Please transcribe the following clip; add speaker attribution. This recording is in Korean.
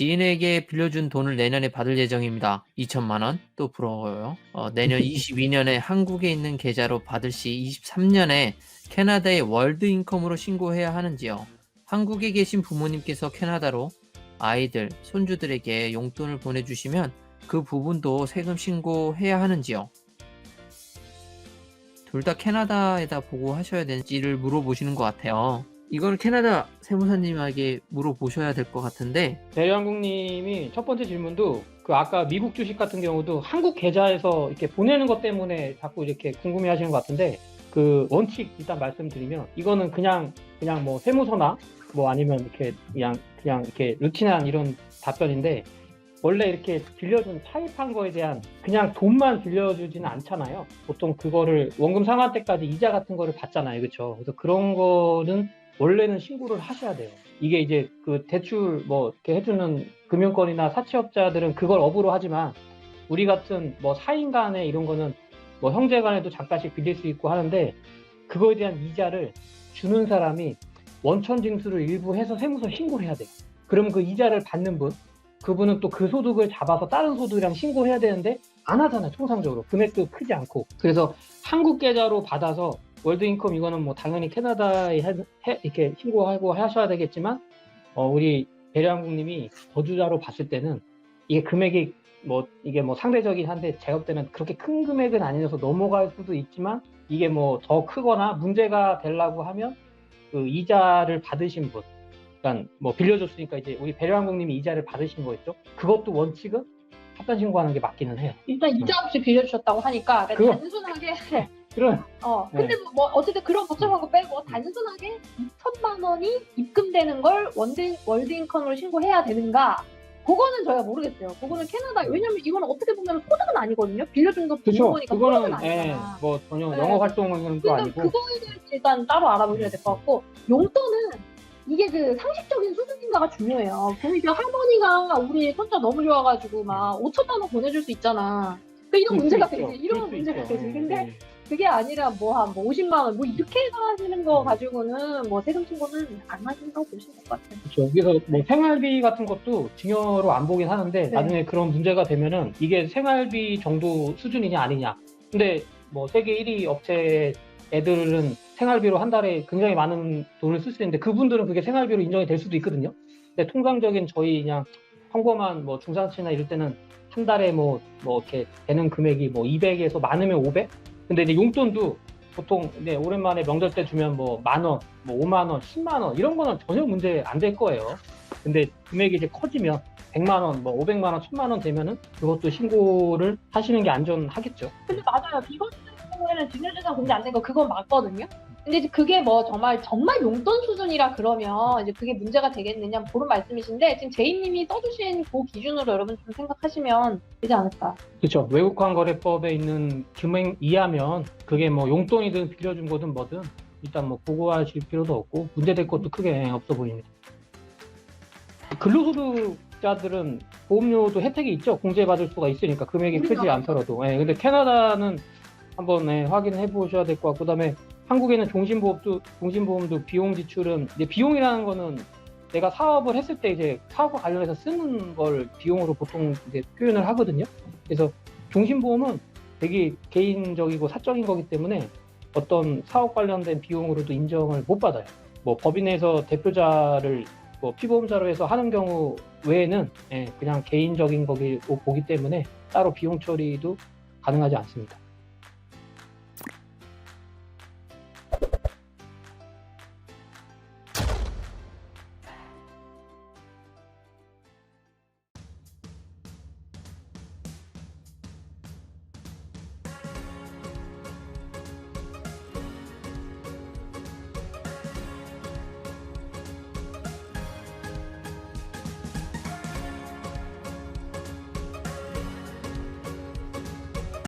Speaker 1: 지인에게 빌려준 돈을 내년에 받을 예정입니다. 2천만 원. 또 부러워요. 어, 내년 22년에 한국에 있는 계좌로 받을 시 23년에 캐나다의 월드 인컴으로 신고해야 하는지요. 한국에 계신 부모님께서 캐나다로 아이들, 손주들에게 용돈을 보내주시면 그 부분도 세금 신고해야 하는지요. 둘 다 캐나다에다 보고 하셔야 되는지를 물어보시는 것 같아요. 이걸 캐나다 세무사님에게 물어보셔야 될 것 같은데
Speaker 2: 대한국님이 첫 번째 질문도 그 아까 미국 주식 같은 경우도 한국 계좌에서 이렇게 보내는 것 때문에 자꾸 이렇게 궁금해 하시는 것 같은데 그 원칙 일단 말씀드리면 이거는 그냥 그냥 뭐 세무서나 뭐 아니면 이렇게 그냥 그냥 이렇게 루틴한 이런 답변인데 원래 이렇게 빌려준 차입한 거에 대한 그냥 돈만 빌려주지는 않잖아요. 보통 그거를 원금 상환 때까지 이자 같은 거를 받잖아요. 그렇죠? 그래서 그런 거는 원래는 신고를 하셔야 돼요. 이게 이제 그 대출 뭐 이렇게 해주는 금융권이나 사채업자들은 그걸 업으로 하지만 우리 같은 뭐 사인 간에 이런 거는 뭐 형제 간에도 잠깐씩 빌릴 수 있고 하는데 그거에 대한 이자를 주는 사람이 원천 징수를 일부 해서 세무서 신고를 해야 돼요. 그럼 그 이자를 받는 분 그분은 또 그 소득을 잡아서 다른 소득이랑 신고해야 되는데 안 하잖아요 통상적으로 금액도 크지 않고 그래서 한국 계좌로 받아서 월드인컴 이거는 뭐 당연히 캐나다에 해- 해- 이렇게 신고하고 하셔야 되겠지만 어, 우리 배려한국님이 거주자로 봤을 때는 이게 금액이 뭐 이게 뭐 상대적인 한데 볼 때는 그렇게 큰 금액은 아니어서 넘어갈 수도 있지만 이게 뭐 더 크거나 문제가 되려고 하면 그 이자를 받으신 분 그러니까 뭐 빌려줬으니까 이제 우리 배려한국님이 이자를 받으신 거였죠? 그것도 원칙은 합산 신고하는 게 맞기는 해요.
Speaker 3: 일단 이자 없이 빌려주셨다고 하니까 그러니까 단순하게
Speaker 2: 그런
Speaker 3: 어
Speaker 2: 네.
Speaker 3: 근데 뭐, 뭐 어쨌든 그런 복잡한 거 빼고 단순하게 2천만 원이 입금되는 걸 월드 월드 인컴으로 신고해야 되는가? 그거는 저희가 모르겠어요. 그거는 캐나다 왜냐면 이거는 어떻게 보면 소득은 아니거든요. 빌려준 거
Speaker 2: 그렇죠
Speaker 3: 부모니까 소득은
Speaker 2: 그거는
Speaker 3: 아니잖아.
Speaker 2: 예, 뭐 전혀
Speaker 3: 네.
Speaker 2: 영어 활동은 또
Speaker 3: 그러니까
Speaker 2: 아니고
Speaker 3: 그거에 대해서 일단 따로 알아보셔야 될 것 같고 용돈은 이게 그 상식적인 수준인가가 중요해요. 이제 할머니가 우리 손자 너무 좋아가지고 막 5천만 원 보내줄 수 있잖아. 그러니까 이런 문제가. 되지. 이런 문제가. 되지.
Speaker 2: 예,
Speaker 3: 근데
Speaker 2: 예.
Speaker 3: 그게 아니라 뭐 한 뭐 50만 원 뭐 이렇게 해서 하시는 거 가지고는 뭐 세금 신고는 안 하신다고 보시면 될 것 같아요.
Speaker 2: 그렇죠. 그래서 뭐 생활비 같은 것도 증여로 안 보긴 하는데
Speaker 3: 네.
Speaker 2: 나중에 그런 문제가 되면은 이게 생활비 정도 수준이냐 아니냐. 근데 뭐 세계 1위 업체 애들은 생활비로 한 달에 굉장히 많은 돈을 쓸 수 있는데 그분들은 그게 생활비로 인정이 될 수도 있거든요. 근데 통상적인 저희 그냥 평범한 뭐 중산층이나 이럴 때는 한 달에 뭐, 뭐 이렇게 되는 금액이 뭐 200에서 많으면 500? 근데 이제 용돈도 보통 이제 오랜만에 명절 때 주면 뭐 만 원, 뭐 5만 원, 10만 원 이런 거는 전혀 문제 안 될 거예요. 근데 금액이 이제 커지면 100만 원, 뭐 500만 원, 1000만 원 되면은 그것도 신고를 하시는 게 안전하겠죠.
Speaker 3: 근데 맞아요. 비건 같은 경우에는 증여재산 공개 안 된 거 그건 맞거든요. 근데 이제 그게 뭐 정말 정말 용돈 수준이라 그러면 이제 그게 문제가 되겠느냐 그런 말씀이신데 지금 제이님이 써주신 그 기준으로 여러분 좀 생각하시면 되지 않을까.
Speaker 2: 그렇죠. 외국환 거래법에 있는 금액 이하면 그게 뭐 용돈이든 빌려준 거든 뭐든 일단 뭐 보고하실 필요도 없고 문제될 것도 크게 없어 보입니다. 근로소득자들은 보험료도 혜택이 있죠. 공제받을 수가 있으니까 금액이 크지. 않더라도. 예, 근데 캐나다는 한번 예, 확인해 보셔야 될 것 같고 그다음에 한국에는 종신보험도 종신보험도 비용 지출은 이제 비용이라는 거는 내가 사업을 했을 때 이제 사업과 관련해서 쓰는 걸 비용으로 보통 이제 표현을 하거든요. 그래서 종신보험은 되게 개인적이고 사적인 거기 때문에 어떤 사업 관련된 비용으로도 인정을 못 받아요. 뭐 법인에서 대표자를 뭐 피보험자로 해서 하는 경우 외에는 예, 그냥 개인적인 거기 보기 때문에 따로 비용 처리도 가능하지 않습니다.